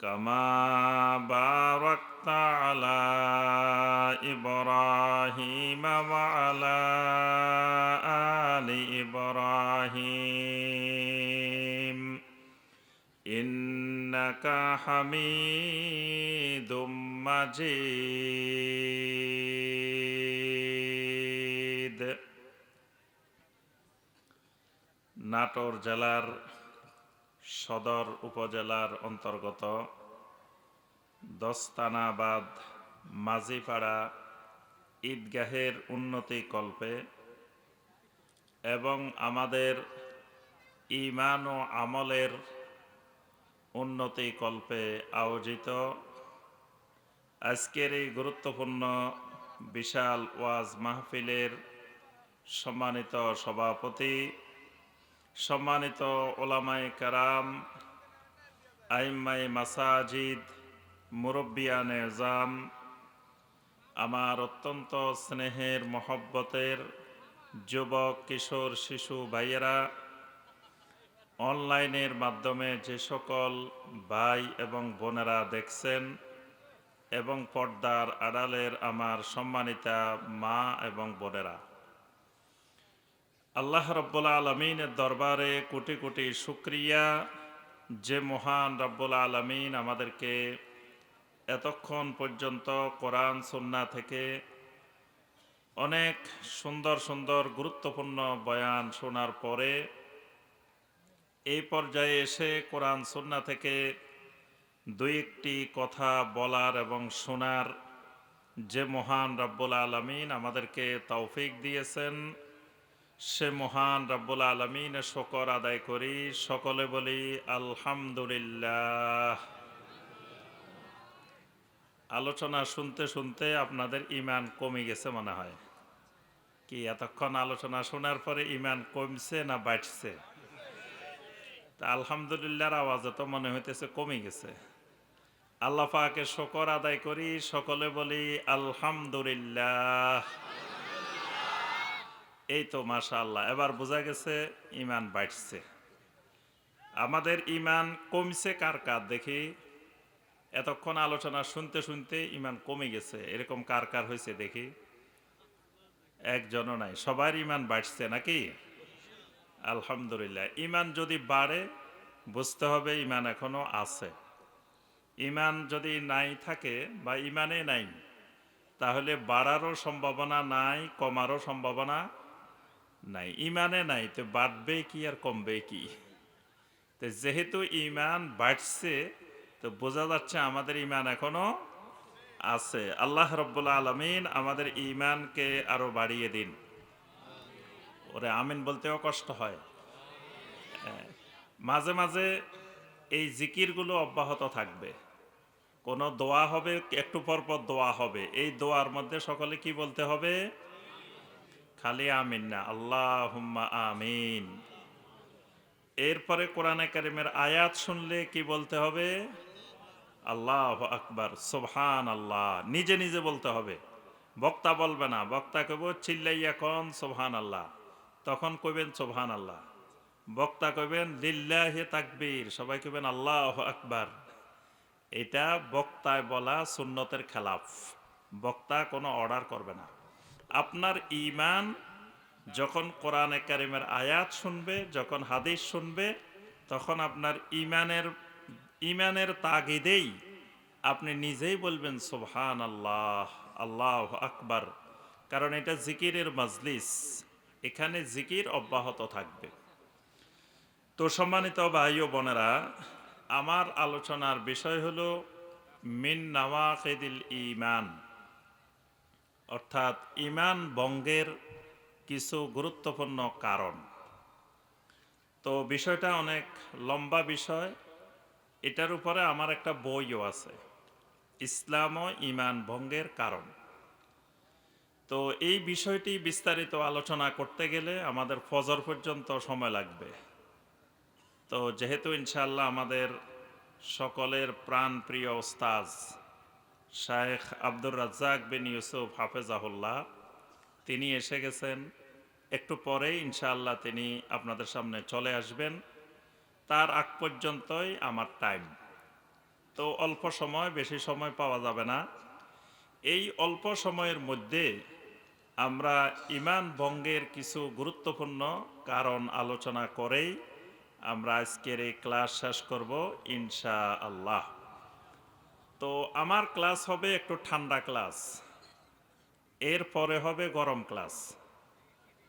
كما باركت على إبراهيم وعلى آل إبراهيم إنك حميد مجيد নাটোর জেলার সদর উপজেলার অন্তর্গত দস্তানাবাদ মাঝিপাড়া ঈদগাহের উন্নতি কল্পে এবং আমাদের ইমান ও আমলের উন্নতি কল্পে আয়োজিত আজকের এই গুরুত্বপূর্ণ বিশাল ওয়াজ মাহফিলের সম্মানিত সভাপতি সম্মানিত ওলামায় কারাম আইম্মাই মাসাজিদ, মুরব্বিয়ানে জাম, আমার অত্যন্ত স্নেহের, মহব্বতের যুবক, কিশোর, শিশু, ভাইয়েরা, অনলাইনের মাধ্যমে যে সকল ভাই এবং বোনেরা দেখছেন এবং পর্দার আড়ালের আমার সম্মানিতা মা এবং বোনেরা আল্লাহ রব্বুল আলমিনের দরবারে কোটি কোটি শুক্রিয়া যে মহান রব্বুল আলমিন আমাদেরকে এতক্ষণ পর্যন্ত কোরআন, সন্না থেকে অনেক সুন্দর সুন্দর, গুরুত্বপূর্ণ বয়ান শোনার পরে এই পর্যায়ে এসে কোরআন, সন্না থেকে দুই একটি কথা বলার এবং শোনার যে মহান রব্বুল আলমিন আমাদেরকে তৌফিক দিয়েছেন। সে মহান রব্বুল আলমিনের শকর আদায় করি। সকলে বলি, আলহামদুলিল্লাহ। আলোচনা শুনতে শুনতে আপনাদের ইমান কমে গেছে মনে হয়। কি, এতক্ষণ আলোচনা শোনার পরে ইমান কমছে না বাড়ছে? তা আলহামদুলিল্লাহর আওয়াজে তো মনে হইতেছে কমে গেছে। আল্লাহ পাকে শকর আদায় করি, সকলে বলি, আলহামদুলিল্লাহ। এই তো মাশা আল্লাহ এবার বোঝা গেছে ইমান বাড়ছে। আমাদের ইমান কমছে কার কার? দেখি। এতক্ষণ আলোচনা শুনতে শুনতে ইমান কমে গেছে। এরকম কার কার হয়েছে দেখি। একজনও নাই। সবার ইমান বাড়ছে নাকি? আলহামদুলিল্লাহ। ইমান যদি বাড়ে, বুঝতে হবে ইমান এখনও আছে। ইমান যদি নাই থাকে বা ইমানে নাই, তাহলে বাড়ারও সম্ভাবনা নাই, কমারও সম্ভাবনা নাই ইমানে নাই তো বাড়বে কি আর কমবে কি? তো যেহেতু ইমান বাড়ছে তো বোঝা যাচ্ছে আমাদের ইমান এখনও আছে। আল্লাহ রব্বুল আলমিন আমাদের ইমানকে আরও বাড়িয়ে দিন। ওরে আমিন বলতেও কষ্ট হয়। হ্যাঁ, মাঝে মাঝে এই জিকিরগুলো অব্যাহত থাকবে। কোনো দোয়া হবে একটু পর পর দোয়া হবে। এই দোয়ার মধ্যে সকলে কি বলতে হবে? খালি আমিন না আল্লাহ আমিন। এরপরে কোরআনে কারিমের আয়াত শুনলে কি বলতে হবে? আল্লাহ আকবার সোবহান আল্লাহ নিজে নিজে বলতে হবে। বক্তা বলবে না, বক্তা কব চিল্লাইয়া কন সোবহান আল্লাহ তখন কইবেন সোবহান আল্লাহ বক্তা কইবেন, লিল্লাহে তাকবীর। সবাই কইবেন, আল্লাহ আকবার। এটা বক্তায় বলা সুন্নতের খেলাফ। বক্তা কোনো অর্ডার করবে না। আপনার ইমান যখন কোরআনে কারিমের আয়াত শুনবে, যখন হাদিস শুনবে, তখন আপনার ইমানের ইমানের তাগিদেই আপনি নিজেই বলবেন সুবহান আল্লাহ আল্লাহ আকবার। কারণ এটা জিকিরের মজলিস। এখানে জিকির অব্যাহত থাকবে। তো সম্মানিত ভাই ও বোনেরা, আমার আলোচনার বিষয় হলো, মিন নাওয়াকিদিল ইমান অর্থাৎ ইমান বঙ্গের কিছু গুরুত্বপূর্ণ কারণ। তো বিষয়টা অনেক লম্বা বিষয়। এটার উপরে আমার একটা বইও আছে। ইসলাম ও ইমান ভঙ্গের কারণ। তো এই বিষয়টি বিস্তারিত আলোচনা করতে গেলে আমাদের ফজর পর্যন্ত সময় লাগবে। তো যেহেতু ইনশাল্লাহ আমাদের সকলের প্রাণ প্রিয় ওস্তাজ শায়েখ আব্দুর রাজ্জাক বিন ইউসুফ হাফেজাহুল্লাহ, তিনি এসে গেছেন। একটু পরেই ইনশাআল্লাহ তিনি আপনাদের সামনে চলে আসবেন। তার আগ পর্যন্তই আমার টাইম। তো অল্প সময়, বেশি সময় পাওয়া যাবে না। এই অল্প সময়ের মধ্যে আমরা ইমান ভঙ্গের কিছু গুরুত্বপূর্ণ কারণ আলোচনা করেই আমরা আজকের এই ক্লাস শেষ করব ইনশা আল্লাহ তো আমার ক্লাস হবে একটু ঠান্ডা ক্লাস। এরপরে হবে গরম ক্লাস।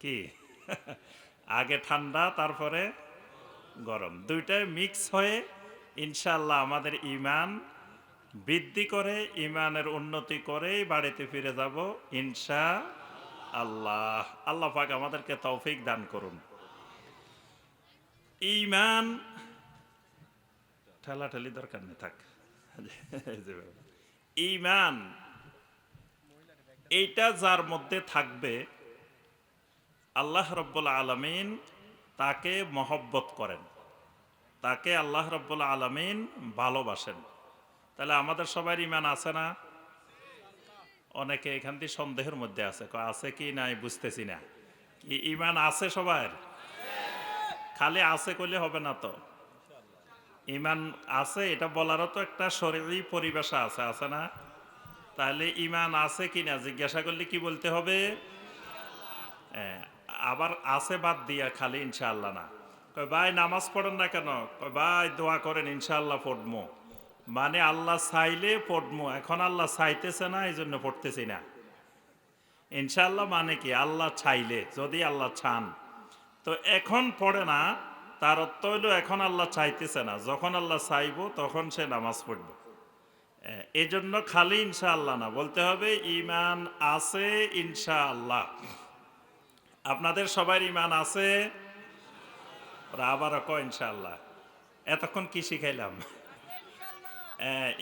কি? আগে ঠান্ডা, তারপরে গরম। দুইটাই মিক্স হয়ে ইনশাল্লাহ আমাদের ইমান বৃদ্ধি করে ইমানের উন্নতি করেই বাড়িতে ফিরে যাব ইনশা আল্লাহ আল্লাহ পাক আমাদেরকে তৌফিক দান করুন। ইমান ঠেলাঠেলি দরকার নেই, থাক। ইমান এইটা যার মধ্যে থাকবে, আল্লাহ রব্বুল আলমিন তাকে মহব্বত করেন। তাকে আল্লাহ রব্বুল আলমিন ভালোবাসেন। তাহলে আমাদের সবার ইমান আছে না? অনেকে এখান থেকে সন্দেহের মধ্যে আছে আছে কি নাই বুঝতেছি না। কি, ইমান আছে সবার? খালি আছে করলে হবে না তো। ইমান আছে, এটা বলারও তো একটা শরীরই পরিবেশা আছে আছে না? তাহলে ইমান আছে কি না জিজ্ঞাসা করলে কি বলতে হবে? আবার আছে বাদ দিয়া খালি ইনশাআল্লাহ না। কয়, ভাই, নামাজ পড়েন না কেন? কয়, ভাই, দোয়া করেন, ইনশাআল্লাহ পড়ব মানে আল্লাহ চাইলে পড়ব এখন আল্লাহ চাইতেছে না এই জন্য পড়তেছি না। ইনশাআল্লাহ মানে কি? আল্লাহ চাইলে, যদি আল্লাহ চান। তো এখন পড়ে না তার অর্থ হইল, এখন আল্লাহ চাইতেছে না। যখন আল্লাহ চাইব, তখন সে নামাজ পড়বে। এই জন্য খালি ইনশাআল্লাহ না, বলতে হবে ইমান আছে ইনশাআল্লাহ। আপনাদের সবার ইমান আছে? ওরা আবারও কয় ইনশাআল্লাহ। এতক্ষণ কি শিখাইলাম?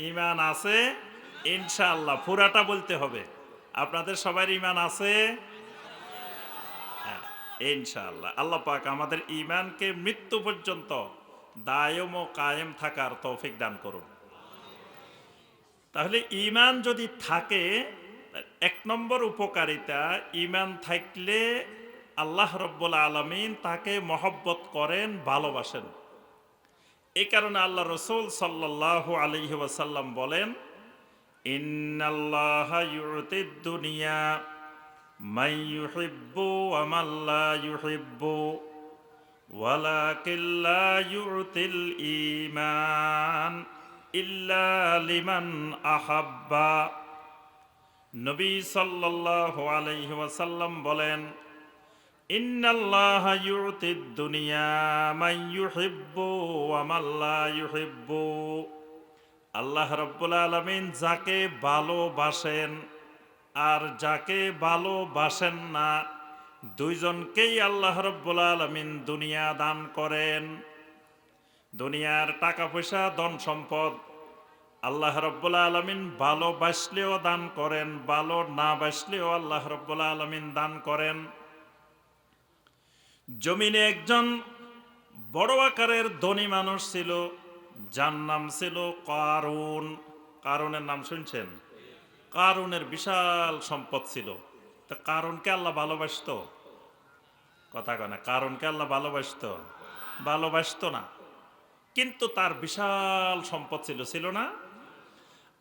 ইমান আছে ইনশাআল্লাহ, পুরাটা বলতে হবে। আপনাদের সবার ইমান আছে? ইনশাআল্লাহ। আল্লাহ পাক আমাদের ইমানকে মৃত্যু পর্যন্ত দায়ম ও কায়েম থাকার তৌফিক দান করুন। তাহলে ইমান যদি থাকে, এক নম্বর উপকারিতা ইমান থাকলে আল্লাহ রব্বুল আলমিন তাকে মহব্বত করেন, ভালোবাসেন। এই কারণে আল্লাহ রসুল সাল্লাহ আলহি বলেন, ইন্নাল্লাহ ইউতিদ দুনিয়া মাই ইউহিব্বু আমাল্লা ইউহিব্বু ওয়ালাকিল্লা ইউতিল ইমান ইল্লা লিমান আহাব্বা। নবী সাল্লাল্লাহু আলাইহি ওয়াসাল্লাম বলেন, ইন্নাল্লাহা ইউতিদ দুনিয়া মান ইউহিব্বু ওয়া মান আল্লাহ রাব্বুল যাকে ভালোবাসেন আর যাকে ভালোবাসেন না, দুইজনকেই আল্লাহ রব্বুল আলমিন দুনিয়া দান করেন। দুনিয়ার টাকা পয়সা ধন সম্পদ আল্লাহ রব্বুল আলমিন ভালোবাসলেও দান করেন, ভালো না বাসলেও আল্লাহ রব্বুল আলমিন দান করেন। জমিনে একজন বড় আকারের ধনী মানুষ ছিল, যার নাম ছিল কারুন। কারুনের নাম শুনছেন? কারুনের বিশাল সম্পদ ছিল। তো কারণকে আল্লাহ ভালোবাসত? কথা কয় কারণকে আল্লাহ ভালোবাসত? ভালোবাসত না। কিন্তু তার বিশাল সম্পদ ছিল ছিল না?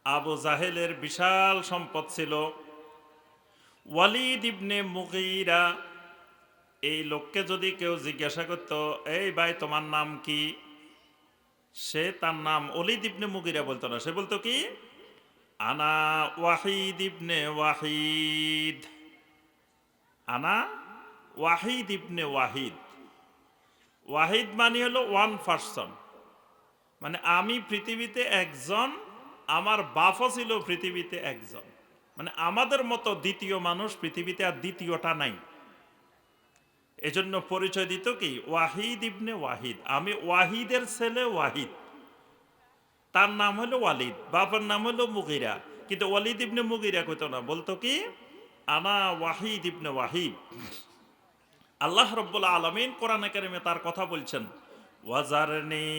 আবু জাহেলের বিশাল সম্পদ ছিল। ওয়ালিদ ইবনে মুগিরা এই লোককে যদি কেউ জিজ্ঞাসা করত, এই ভাই, তোমার নাম কি? সে তার নাম অলিদ ইবনে মুগিরা বলতো না। সে বলতো কি? আনা ওয়াহিদ ইবনে ওয়াহিদ। আনা ওয়াহিদ ইবনে ওয়াহিদ। ওয়াহিদ মানে হলো ওয়ান পার্সন মানে আমি পৃথিবীতে একজন, আমার বাপও ছিল পৃথিবীতে একজন। মানে আমাদের মতো দ্বিতীয় মানুষ পৃথিবীতে আর দ্বিতীয়টা নাই। এজন্য পরিচয় দিত কি? ওয়াহিদ ইবনে ওয়াহিদ। আমি ওয়াহিদের ছেলে ওয়াহিদ। তার নাম হলো ওয়ালিদ বাবার নাম হলো মুগিরা। কিন্তু ওয়ালিদ ইবনে মুগিরা কইতো না, বলতো কি? আনা ওয়াহিদ ইবনে ওয়াহিদ আল্লাহ রব্বুল আলমিন কোরআনে কারিমে তার কথা বলছেন, ওয়াজারনি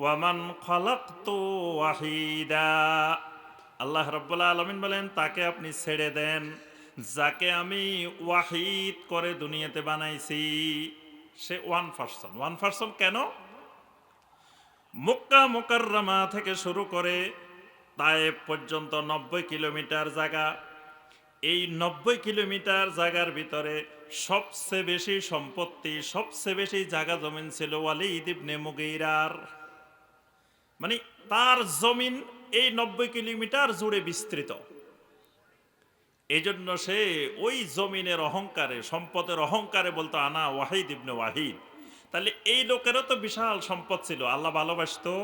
ওয়ামান খলাকতু ওয়াহিদা। আল্লাহ রব্বুল আলমিন বলেন, তাকে আপনি ছেড়ে দেন, যাকে আমি ওয়াহিদ করে দুনিয়াতে বানাইছি। সে ওয়ান পার্সন। ওয়ান পার্সন কেন? মক্কা মোকাররমা থেকে শুরু করে তায়েব পর্যন্ত নব্বই কিলোমিটার জায়গা। এই নব্বই কিলোমিটার জায়গার ভিতরে সবচেয়ে বেশি সম্পত্তি, সবচেয়ে বেশি জায়গা জমিন ছিল ওয়ালিদ মুগিরার। মানে তার জমিন এই নব্বই কিলোমিটার জুড়ে বিস্তৃত। এই জন্য সে ওই জমিনের অহংকারে, সম্পদের অহংকারে বলতো, আনা ওয়াহিদ ইবনে ওয়াহিদ। তাহলে এই লোকেরও তো বিশাল সম্পদ ছিল। আল্লাহ ভালোবাসতো?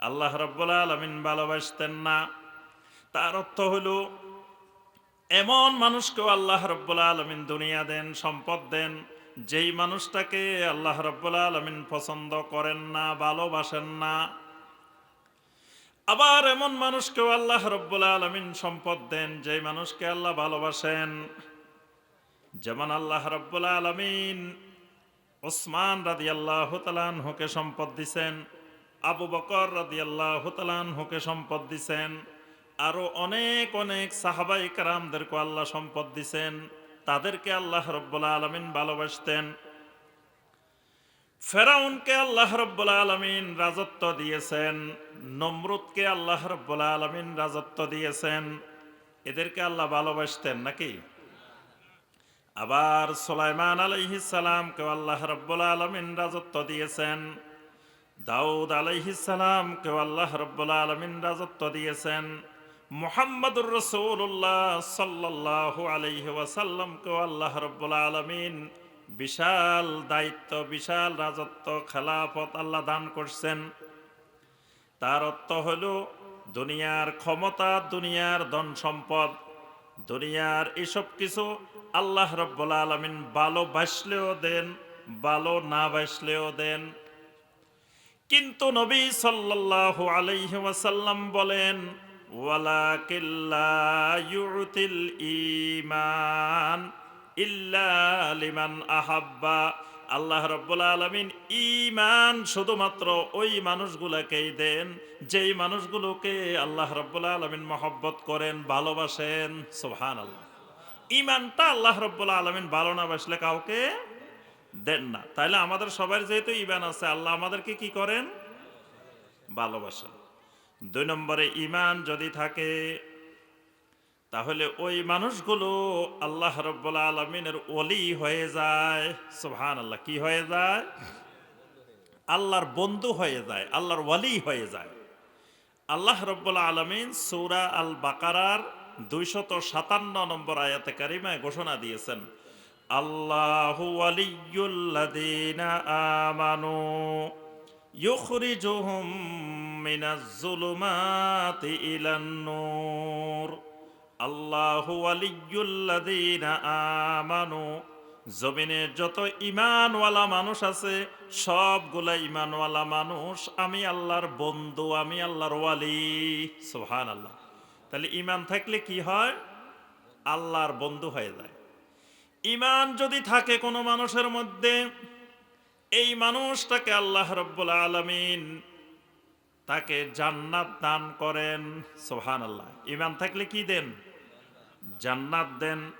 আল্লাহ রব্বুল আলমিন ভালোবাসতেন না। তার অর্থ হলো, এমন মানুষকেও আল্লাহ রব্বুল আলমিন দুনিয়া দেন, সম্পদ দেন, যেই মানুষটাকে আল্লাহ রব্বুল আলমিন পছন্দ করেন না, ভালোবাসেন না। আবার এমন মানুষকেও আল্লাহ রব্বুল আলমিন সম্পদ দেন, যেই মানুষকে আল্লাহ ভালোবাসেন। যেমন আল্লাহ রব্বুল আলমিন ওসমান রাদি আল্লাহ তালানহুকে সম্পদ দিছেন, আবু বকর রাদি আল্লাহ তালানহুকে সম্পদ দিছেন, আরও অনেক অনেক সাহাবাই কারামদেরকে আল্লাহ সম্পদ দিছেন, তাদেরকে আল্লাহ রব্বুল আলমিন ভালোবাসতেন। ফেরাউনকে আল্লাহ রব্বুল আলমিন রাজত্ব দিয়েছেন, নমরুদকে আল্লাহ রব্বুল আলমিন রাজত্ব দিয়েছেন, এদেরকে আল্লাহ ভালোবাসতেন নাকি? আবার সুলাইমান আলাইহিস সালামকে আল্লাহ রব্বুল আলমিন রাজত্ব দিয়েছেন। দাউদ আলাইহিস সালামকে আল্লাহ রব্বুল আলমিন রাজত্ব দিয়েছেন। মোহাম্মদুর রসৌল্লাহ সাল্লাহ আলাইহি ওয়াসাল্লামকেও আল্লাহ রব্বুল আলমিন বিশাল দায়িত্ব, বিশাল রাজত্ব, খেলাফত আল্লাহ দান করছেন। তার অর্থ হল দুনিয়ার ক্ষমতা, দুনিয়ার ধন সম্পদ দুনিয়ার এসব কিছু আল্লাহ রব্বুল আলমিন ভালো বাসলেও দেন, ভালো না বাসলেও দেন। কিন্তু নবী সাল্লাল্লাহু আলাইহি ওয়াসাল্লাম বলেন ইল্লা লিমান আহাব্বা। আল্লাহ রব্বুল আলমিন ইমান শুধুমাত্র ওই মানুষগুলোকেই দেন, যেই মানুষগুলোকে আল্লাহ রব্বুল আলমিন মহব্বত করেন, ভালোবাসেন। সোহান আল্লাহ ইমানটা আল্লাহ রব্বুল আলমিন ভালো না বাসলে কাউকে দেন না। তাহলে আমাদের সবার যেহেতু ইমান আছে, আল্লাহ আমাদেরকে কি করেন? ভালোবাসেন। দুই নম্বরে ইমান যদি থাকে, তাহলে ওই মানুষগুলো আল্লাহ রব্বুল আলমিনের অলি হয়ে যায়। সুহান আল্লাহ কি হয়ে যায়? আল্লাহর বন্ধু হয়ে যায়, আল্লাহর ওয়ালি হয়ে যায়। আল্লাহ রব্বুল আলমিন সৌরা আল বাকারার দুইশত সাতান্ন নম্বর আয়াতে কারিমায় ঘোষণা দিয়েছেন, আল্লাহু আমানু ইউখরিজুহুম মিনাজ জুলুমাতি ইলান নূর। আল্লাহু ওয়ালিয়ুল্লাযীনা আমানু, জমিনে যত ইমানওয়ালা মানুষ আছে, সবগুলা ইমানওয়ালা মানুষ আমি আল্লাহর বন্ধু, আমি আল্লাহর ওয়ালি। সুবহান আল্লাহ তাহলে ইমান থাকলে কি হয়? আল্লাহর বন্ধু হয়ে যায়। ইমান যদি থাকে কোনো মানুষের মধ্যে, এই মানুষটাকে আল্লাহ রব্বুল আলমিন তাকে জান্নাত দান করেন। সোহান আল্লাহ ইমান থাকলে কি দেন? জান্নাত দেন।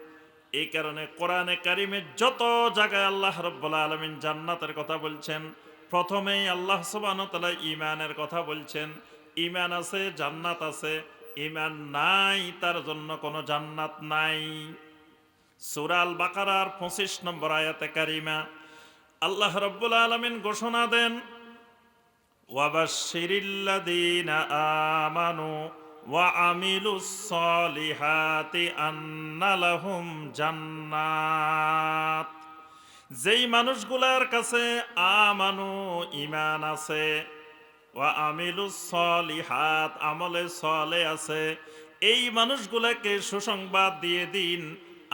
এই কারণে কোরআনে কারিমে যত জায়গায় আল্লাহ রব্বুল আলমিন জান্নাতের কথা বলছেন, প্রথমেই আল্লাহ সুবান তালা ইমানের কথা বলছেন। ইমান আছে, জান্নাত আছে। ইমান নাই, তার জন্য কোনো জান্নাত নাই। সুরাল বাকারার পঁচিশ নম্বর আয়াতে কারিমা, আল্লাহ রব্বুল আলমিন ঘোষণা দেন আমানু ওয়া জান্নাত। যেই মানুষগুলার কাছে আমানু ইমান আছে ওয়া আমিলু সলিহাত, আমলে সলে আছে। এই মানুষগুলাকে সুসংবাদ দিয়ে দিন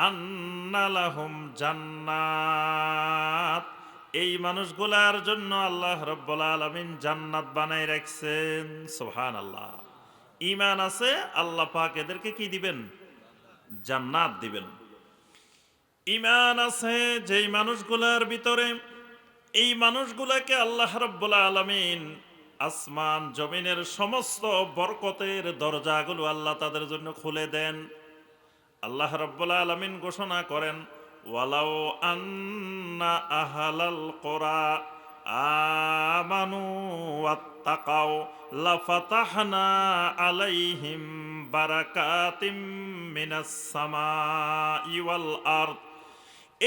আন্নালাহুম জান্নাত। এই মানুষগুলার জন্য আল্লাহ রব্বুল আলামিন জান্নাত বানাই রাখছেন। সুবহান আল্লাহ ইমান আছে, আল্লাহ পাক এদেরকে কি দিবেন? জান্নাত দিবেন। ইমান আছে, যেই মানুষগুলার ভিতরে, এই মানুষগুলাকে আল্লাহ রব্বুল আলমিন আসমান জমিনের সমস্ত বরকতের দরজাগুলো আল্লাহ তাদের জন্য খুলে দেন। আল্লাহ রব্বুল আলমিন ঘোষণা করেন ওয়ালাও আন্না আহালাল কোরা আমানু ওয়াত্তাকাও লাফাতাহনা আলাইহিম বারাকাতিম মিনাস সামাই ওয়াল আরদ।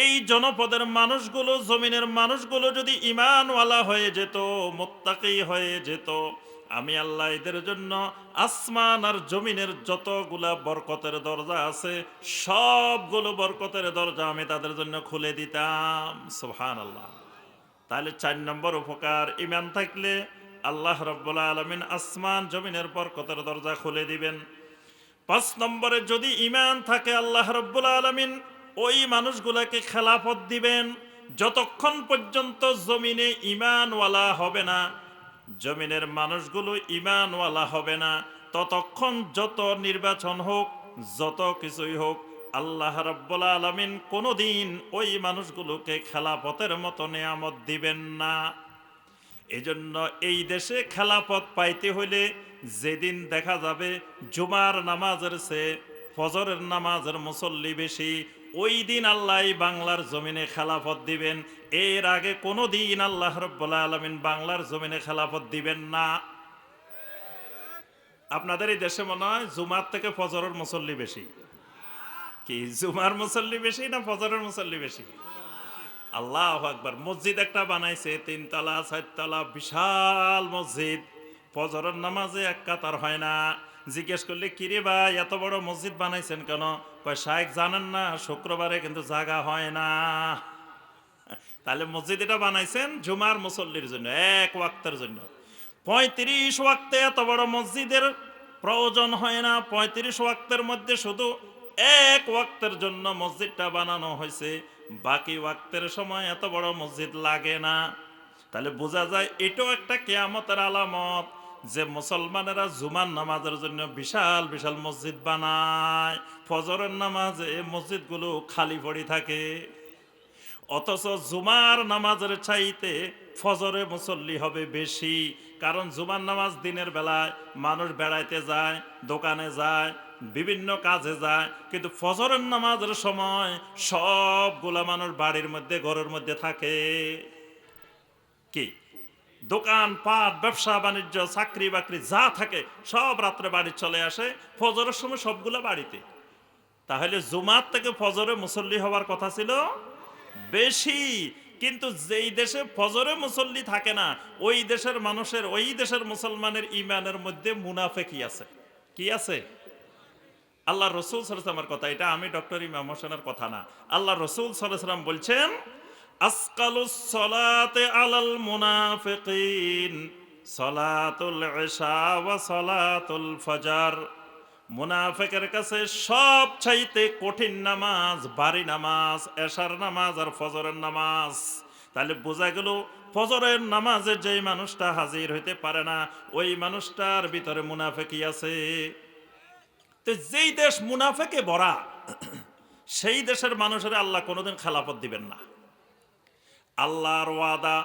এই জনপদের মানুষগুলো, জমিনের মানুষগুলো যদি ইমানওয়ালা হয়ে যেত, মোত্তাকি হয়ে যেত, আমি আল্লাহ এদের জন্য আসমান আর জমিনের যতগুলা বরকতের দরজা আছে, সবগুলো বরকতের দরজা আমি তাদের জন্য খুলে দিতাম। সুহান আল্লাহ তাহলে চার নম্বর উপকার ইমান থাকলে আল্লাহ রব্বুল্লা আলমিন আসমান, জমিনের বরকতের দরজা খুলে দিবেন। পাঁচ নম্বরে যদি ইমান থাকে, আল্লাহ রব্বুল আলমিন ওই মানুষগুলাকে খেলাফত দিবেন, যতক্ষণ পর্যন্ত জমিনে ইমানওয়ালা হবে না, জমিনের মানুষগুলো ইমানওয়ালা হবে না, ততক্ষণ যত নির্বাচন হোক, যত কিছুই হোক, আল্লাহ রব্বুল আলমিন কোনোদিন ওই মানুষগুলোকে খেলাপথের মতো নিয়ামত দিবেন না। এজন্য এই দেশে খেলাপথ পাইতে হইলে যেদিন দেখা যাবে, জুমার নামাজের সে ফজরের নামাজের মুসল্লি বেশি ওই দিন আল্লাহ বাংলার জমিনে খেলাফত দিবেন। এর আগে কোনো দিন আল্লাহ রব্বুল্লাহ আলমিন বাংলার জমিনে খেলাফত দিবেন না। আপনাদের এই দেশে মনে হয় জুমার থেকে ফজরের মুসল্লি বেশি? কি, জুমার মুসল্লি বেশি না ফজরের মুসল্লি বেশি? আল্লাহ আকবার, মসজিদ একটা বানাইছে, তিনতলা, চারতলা, বিশাল মসজিদ। ফজরের নামাজে এক কাতার হয় না। জিজ্ঞেস করলে, কিরে ভাই, এত বড় মসজিদ বানাইছেন কেন? কয় শাহেক জানেন না, শুক্রবারে কিন্তু জাগা হয় না। তাহলে মসজিদ এটা বানাইছেন জুমার মুসল্লির জন্য, এক ওয়াক্তের জন্য। পঁয়ত্রিশ ওয়াক্তে এত বড় মসজিদের প্রয়োজন হয় না, পঁয়ত্রিশ ওয়াক্তের মধ্যে শুধু এক ওয়াক্তের জন্য মসজিদটা বানানো হয়েছে। বাকি ওয়াক্তের সময় এত বড় মসজিদ লাগে না। তাহলে বোঝা যায় এটাও একটা কেয়ামতের আলামত। যে মুসলমানেরা জুমার নামাজের জন্য বিশাল বিশাল মসজিদ বানায়, ফজরের নামাজে মসজিদগুলো খালি পড়ে থাকে। অথচ জুমার নামাজের চাইতে ফজরে মুসল্লি হবে বেশি, কারণ জুমার নামাজ দিনের বেলায় মানুষ বেড়াইতে যায়, দোকানে যায়, বিভিন্ন কাজে যায়, কিন্তু ফজরের নামাজের সময় সবগুলা মানুষ বাড়ির মধ্যে, ঘরের মধ্যে থাকে। কি? দোকান, পাট, ব্যবসা, বাণিজ্য, চাকরি বাকরি যা থাকে সব রাত্রে বাড়ি চলে আসে, ফজরের সময় সবগুলো বাড়িতে। তাহলে জুমার থেকে ফজরে মুসল্লি হওয়ার কথা ছিল বেশি। কিন্তু যেই দেশে ফজরে মুসল্লি থাকে না, ওই দেশের মানুষের, ওই দেশের মুসলমানের ইমানের মধ্যে মুনাফে কি আছে? কি আছে? আল্লাহ রসুল সালামের কথা, এটা আমি ডক্টর ইমাম হোসেনের কথা না। আল্লাহ রসুল সাল্লাম বলছেন আসকালুস সলাতে আলাল মুনাফিকিন, সলাতুল ইশা সলাতুল ফজর। মুনাফেকের কাছে সব চাইতে কঠিন নামাজ বাড়ি নামাজ, এশার নামাজ আর ফজরের নামাজ। তাহলে বোঝা গেল ফজরের নামাজে যেই মানুষটা হাজির হইতে পারে না, ওই মানুষটার ভিতরে মুনাফেকি আছে। তো যেই দেশ মুনাফেকে ভরা, সেই দেশের মানুষের আল্লাহ কোনোদিন খেলাপত দিবেন না। আল্লাহর ওয়াদা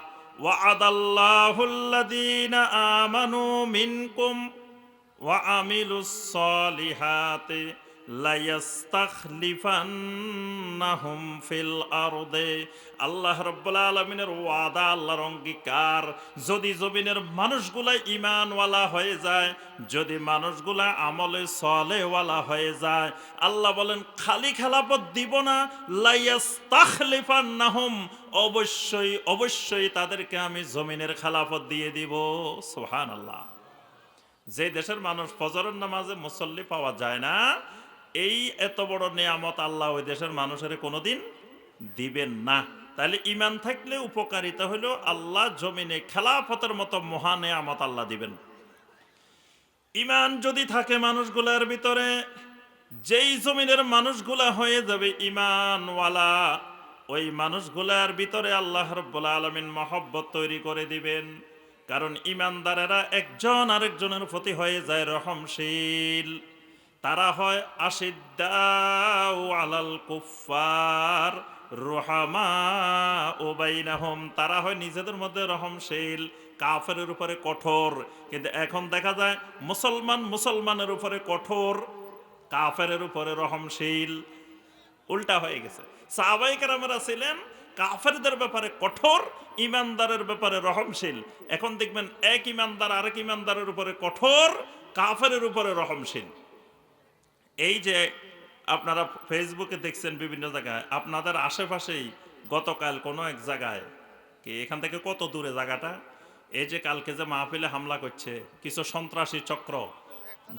ওয়াদাল্লাহুল্লাযীনা আমানু মিনকুম ওয়া আমিলুস সালিহাতি। ফিল আল্লাহ ওয়াদা যদি জমিনের মানুষগুলা হয়ে যায়, যদি মানুষগুলা আমলে হয়ে যায়, আল্লাহ বলেন, খালি খেলাপত দিব না, লায়াস্তাখলিফান্নাহুম। অবশ্যই অবশ্যই তাদেরকে আমি জমিনের খেলাফত দিয়ে দিব। সুবহানাল্লাহ। যে দেশের মানুষ ফজরের নামাজে মুসল্লি পাওয়া যায় না এই এত বড় নিয়ামত আল্লাহ ওই দেশের মানুষের কোনোদিন দিবেন না। তাহলে ইমান থাকলে উপকারিতা হলো আল্লাহ জমিনে খেলাফতের মতো মহা নিয়ামত আল্লাহ দিবেন। ইমান যদি থাকে মানুষগুলার ভিতরে, যেই জমিনের মানুষগুলা হয়ে যাবে ইমানওয়ালা ওই মানুষগুলার ভিতরে আল্লাহ রব্বুল আলমিন মহব্বত তৈরি করে দিবেন। কারণ ইমানদারেরা একজন আরেকজনের প্রতি হয়ে যায় রহমশীল। তারা হয় আলাল কুফার রোহামা ও বাইনাহম। তারা হয় নিজেদের মধ্যে রহমশীল, কাফেরের উপরে কঠোর। কিন্তু এখন দেখা যায় মুসলমান মুসলমানের উপরে কঠোর, কাফেরের উপরে রহমশীল। উল্টা হয়ে গেছে। সাহাবাই কেরামেরা ছিলেন কাফেরদের ব্যাপারে কঠোর, ইমানদারের ব্যাপারে রহমশীল। এখন দেখবেন এক ইমানদার আরেক ইমানদারের উপরে কঠোর, কাফেরের উপরে রহমশীল। এই যে আপনারা ফেসবুকে দেখছেন বিভিন্ন জায়গায়, আপনাদের আশেপাশেই গতকাল কোনো এক জায়গায়, কি এখান থেকে কত দূরে জায়গাটা এই যে কালকে যে মাহফিলে হামলা করছে, কিছু সন্ত্রাসী চক্র,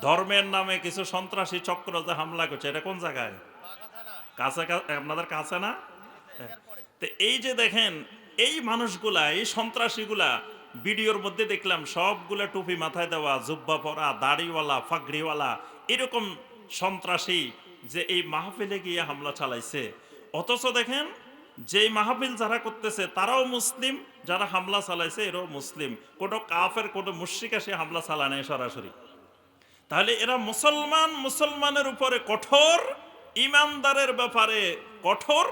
ধর্মের নামে কিছু সন্ত্রাসী চক্র যে হামলা করছে, এটা কোন জায়গায় কাছে আপনাদের কাছে না। তো এই যে দেখেন, এই মানুষগুলা, এই সন্ত্রাসীগুলা ভিডিওর মধ্যে দেখলাম, সবগুলা টুপি মাথায় দেওয়া, জুব্বা পরা, দাড়িওয়ালা, ফাগড়িওয়ালা, এরকম সন্ত্রাসী যে এই মাহফিলে গিয়ে হামলা চালাইছে। অথচ দেখেন, যেই মাহফিল যারা করতেছে, তারাও মুসলিম, যারা হামলা চালাইছে, এরাও মুসলিম। কোনো কাফের, কোনো মুশ্রিক সে হামলা চালায় নাই সরাসরি। তাহলে এরা মুসলমান, মুসলমানের উপরে কঠোর, ইমানদারের ব্যাপারে কঠোর,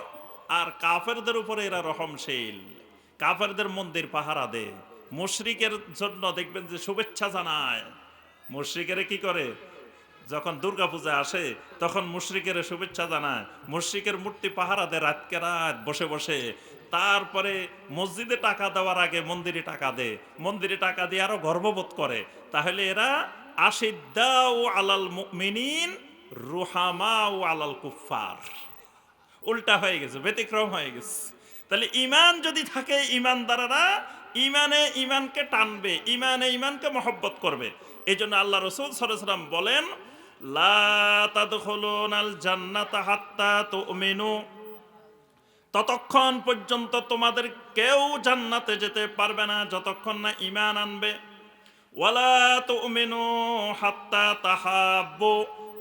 আর কাফেরদের উপরে এরা রহমশীল। কাফেরদের মন্দির পাহারা দে মুশরিকের জন্য দেখবেন যে শুভেচ্ছা জানায়। মুশরিকেরে কি করে? যখন দুর্গাপূজা আসে, তখন মুশরিকের শুভেচ্ছা জানায়। মুশরিকের মূর্তি পাহারা দেয় রাতকে রাত বসে বসে। তারপরে মসজিদে টাকা দেওয়ার আগে মন্দিরে টাকা দেয়। মন্দিরে টাকা দিয়ে আরও গর্ববোধ করে। তাহলে এরা আশিদ্দাও আলাল মিনিন রুহামা ও আলাল কুফার উল্টা হয়ে গেছে, ব্যতিক্রম হয়ে গেছে। তাহলে ইমান যদি থাকে ইমানদারেরা ইমানে ইমানকে টানবে ইমানে ইমানকে মহব্বত করবে। এই জন্য আল্লাহ রসুল সরাসরাম বলেন ততক্ষণ পর্যন্ত তোমাদের কেউ জান্নাতে যেতে পারবে না, যতক্ষণ না ইমান আনবে। ওয়ালা তো তুমিনু হাত্তা তাহাব্বু।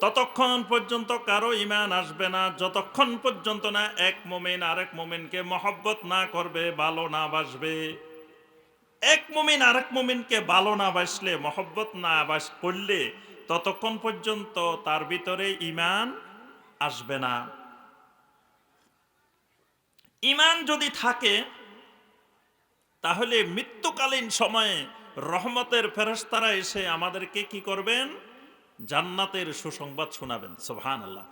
ততক্ষণ পর্যন্ত কারও ইমান আসবে না, যতক্ষণ পর্যন্ত না এক মোমেন আরেক মোমেনকে মহব্বত না করবে, ভালো না বাসবে। এক মুমিন আরেক মুমিনকে ভালো না বাসলে, মহব্বত না বাস, করলে ততক্ষণ পর্যন্ত তার ভিতরে ইমান আসবে না। ইমান যদি থাকে, তাহলে মৃত্যুকালীন সময়ে রহমতের ফেরস্তারা এসে আমাদেরকে কি করবেন? জান্নাতের সুসংবাদ শোনাবেন। সুবহান আল্লাহ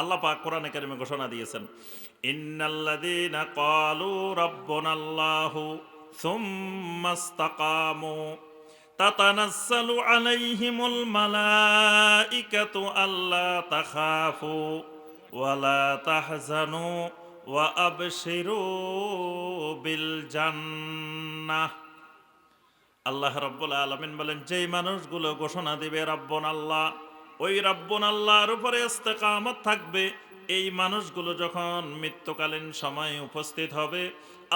আল্লাহ পাক কোরআনে কারিমে ঘোষণা দিয়েছেন, ইন্নাল্লাযীনা আল্লাহ রব্বুল আলমিন বলেন, যেই মানুষগুলো ঘোষণা দিবে রব্বন আল্লাহ, ওই রব্বন আল্লাহর উপরে ইস্তেকামত থাকবে। এই মানুষগুলো যখন মৃত্যুকালীন সময় উপস্থিত হবে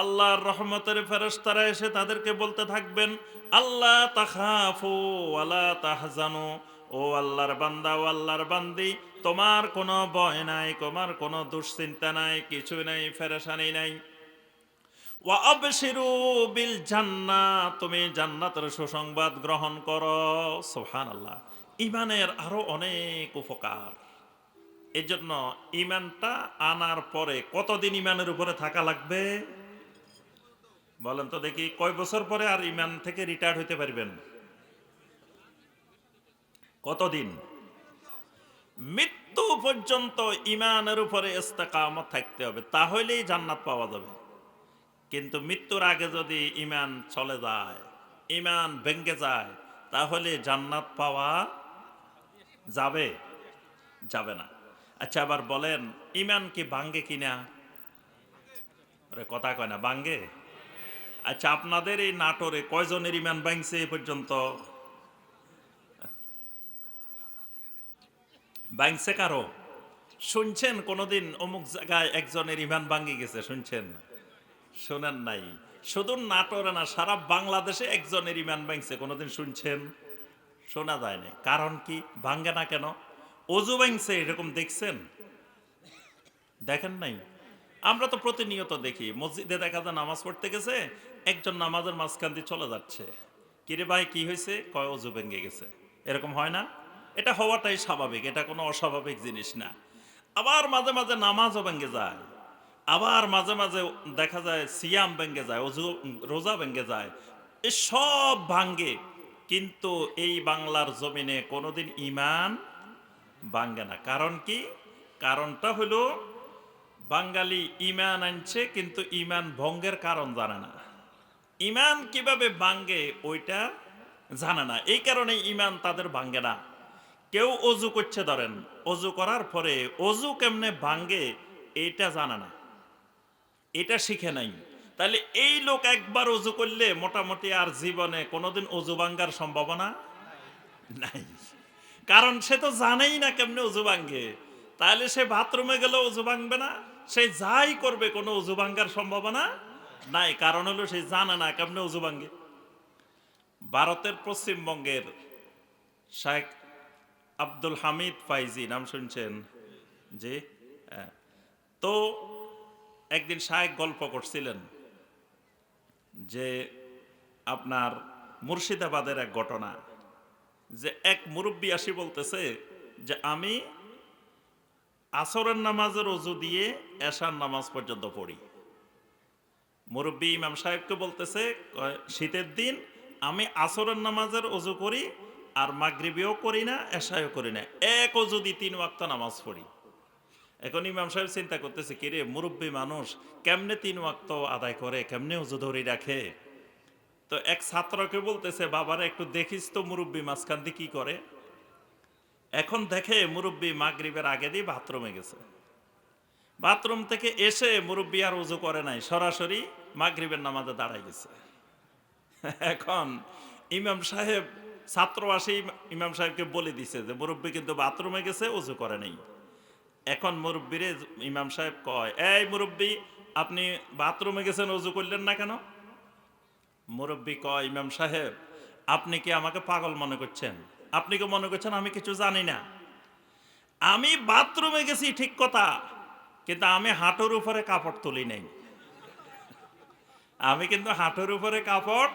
আল্লাহর রহমতের ফেরস্তারা এসে তাদেরকে বলতে থাকবেন আল্লাহ তাখাফু আলা তাহজানু। ও আল্লাহর বান্দা, ও আল্লাহর বান্দি, তোমার কোনো ভয় নাই, তোমার কোনো দুশ্চিন্তা নাই, কিছু নাই, ফেরেশানি নাই। ওয়া আবশিরু বিল জান্নাহ তুমি জান্নাতের সুসংবাদ গ্রহণ করো। সুবহানাল্লাহ। ইমানের আরও অনেক উপকার। এই জন্য ইমানটা আনার পরে কতদিন ইমানের উপরে থাকা লাগবে? বলেন তো দেখি কয় বছর পরে আর ইমান থেকে রিটায়ার হইতে পারবেন? কতদিন? মৃত্যু পর্যন্ত ইমানের উপরে ইস্তেকামত থাকতে হবে, তাহলেই জান্নাত পাওয়া যাবে। কিন্তু মৃত্যুর আগে যদি ইমান চলে যায়, ইমান ভেঙ্গে যায়, তাহলে জান্নাত পাওয়া যাবে? যাবে না। আচ্ছা আবার বলেন, ইমান কি বাঙ্গে কিনা? কথা কয় না বাঙ্গে আচ্ছা আপনাদের এই নাটোরে কয়জনের ইমান ভাঙছে এ পর্যন্ত? ভাঙছে কারও? শুনছেন, কোনোদিন অমুক জায়গায় একজনের ইমান ভাঙ্গি গেছে, শুনছেন? শোনেন নাই। শুধু নাটোরে না, সারা বাংলাদেশে একজনের ইমান ভাঙছে, কোনোদিন শুনছেন? শোনা যায় না কারণ কি? ভাঙ্গে না কেন? অজু ভাঙছে, এরকম দেখছেন? দেখেন নাই? আমরা তো প্রতিনিয়ত দেখি, মসজিদে দেখা যায় নামাজ পড়তে গেছে, একজন নামাজের মাঝখান দিয়ে চলে যাচ্ছে। কিরে ভাই, কি হয়েছে? কয়, অজু ভেঙে গেছে। এরকম হয় না? এটা হওয়াটাই স্বাভাবিক, এটা কোনো অস্বাভাবিক জিনিস না। আবার মাঝে মাঝে নামাজও ভেঙে যায়। আবার মাঝে মাঝে দেখা যায় সিয়াম ভেঙে যায়, অজু, রোজা ভেঙে যায়। এ সব ভাঙ্গে কিন্তু এই বাংলার জমিনে কোনোদিন ইমান ভাঙ্গে না। কারণ কি? কারণটা হলো বাঙালি ইমান আনছে, কিন্তু ইমান ভঙ্গের কারণ জানে না। ইমান কীভাবে ভাঙ্গে ওইটা জানে না। এই কারণে ইমান তাদের ভাঙ্গে না। কেউ অজু করছে ধরেন, অজু করার পরে অজু কেমনে ভাঙ্গে এইটা জানে না। এটা শিখে নাই। তাহলে এই লোক একবার অজু করলে মোটামুটি আর জীবনে কোনোদিন অজু ভাঙ্গার সম্ভাবনা নাই। কারণ সে তো জানেই না কেমনে অজু ভাঙ্গে। তাহলে সে বাথরুমে গেলে অজু ভাঙবে না। সে যাই করবে, কোনো অজু ভাঙ্গার সম্ভাবনা নাই। কারণ হলো সে জানে না কেমনে অজু ভাঙ্গে। ভারতের পশ্চিমবঙ্গের শেখ আব্দুল হামিদ ফাইজি, নাম শুনছেন? জি হ্যাঁ। তো একদিন শায়েক গল্প করছিলেন যে আপনার মুর্শিদাবাদের এক ঘটনা, যে এক মুরব্বী আসি বলতেছে যে, আমি আসরের নামাজের অজু দিয়ে এশার নামাজ পর্যন্ত পড়ি। মুরব্বী ইমাম সাহেবকে বলতেছে শীতের দিন আমি আসরের নামাজের অজু করি আর মাগরিবিও করি না, এশায়ও করি না। এক অজু দিয়ে তিন ওয়াক্ত নামাজ পড়ি। এখন ইমাম সাহেব চিন্তা করতেছে, কিরে, মুরব্বী মানুষ, কেমনে তিন ওয়াক্ত আদায় করে, কেমনে অজু ধরে রাখে? তো এক ছাত্রকে বলতেছে, বাবারা, একটু দেখিস তো মুরব্বী মাঝখান দিয়ে কি করে? এখন দেখে মুরব্বী মাগরিবের আগে দিয়ে বাথরুমে গেছে। বাথরুম থেকে এসে মুরব্বী আর উজু করে নাই, সরাসরি মাগরিবের নামাজে দাঁড়াই গেছে। এখন ইমাম সাহেব ছাত্র আসে ইমাম সাহেবকে বলে দিছে যে, মুরব্বী কিন্তু বাথরুমে গেছে, উজু করে নেই। এখন মুরব্বীরে ইমাম সাহেব কয়, এই মুরব্বী, আপনি বাথরুমে গেছেন, উজু করলেন না কেন? মুরব্বী কয়, ইমাম সাহেব, আপনি কি আমাকে পাগল মনে করছেন? আপনি কি মনে করছেন আমি কিছু জানি না? আমি বাথরুমে গেছি, ঠিক কথা, কিন্তু আমি হাঁটুর উপরে কাপড় তুলি নাই। আমি কিন্তু হাঁটুর উপরে কাপড়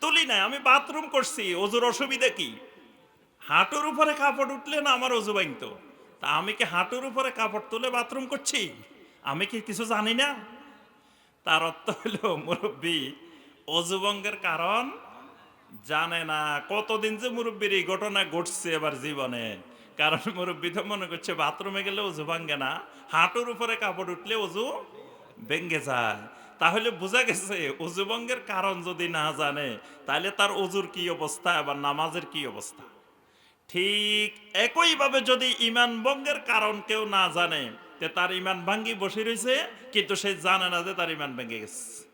তুলি নাই, আমি বাথরুম করছি, অজুর অসুবিধা কি? হাঁটুর উপরে কাপড় উঠলে না আমার অজু বাইতো তা আমি কি হাঁটুর উপরে কাপড় তুলে বাথরুম করছি? আমি কি কিছু জানি না? তার অর্থ হলো, মুরব্বী অজুভঙ্গের কারণ জানে না কতদিন যে মুরব্বীর এই ঘটনা ঘটছে এবার জীবনে। কারণ মুরব্বী তো মনে করছে বাথরুমে গেলে অজু ভাঙ্গে না, হাঁটুর উপরে কাপড় উঠলে অজু ভেঙ্গে যায়। তাহলে বোঝা গেছে অজুভঙ্গের কারণ যদি না জানে, তাহলে তার অজুর কি অবস্থা এবার নামাজের কি অবস্থা? ঠিক একইভাবে যদি ইমান ভঙ্গের কারণ কেউ না জানে, তে তার ইমান ভাঙ্গি বসে রয়েছে কিন্তু সে জানে না যে তার ইমান ভেঙে গেছে।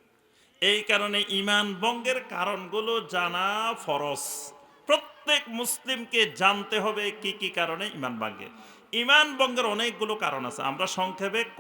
এই কারণে ইমান বঙ্গের কারণগুলো জানা ফরজ। প্রত্যেক মুসলিমকে জানতে হবে কি কি কারণে ইমান ভাঙ্গে ইমান বঙ্গের অনেকগুলো কারণ আছে। আমরা সংক্ষেপে কয়েক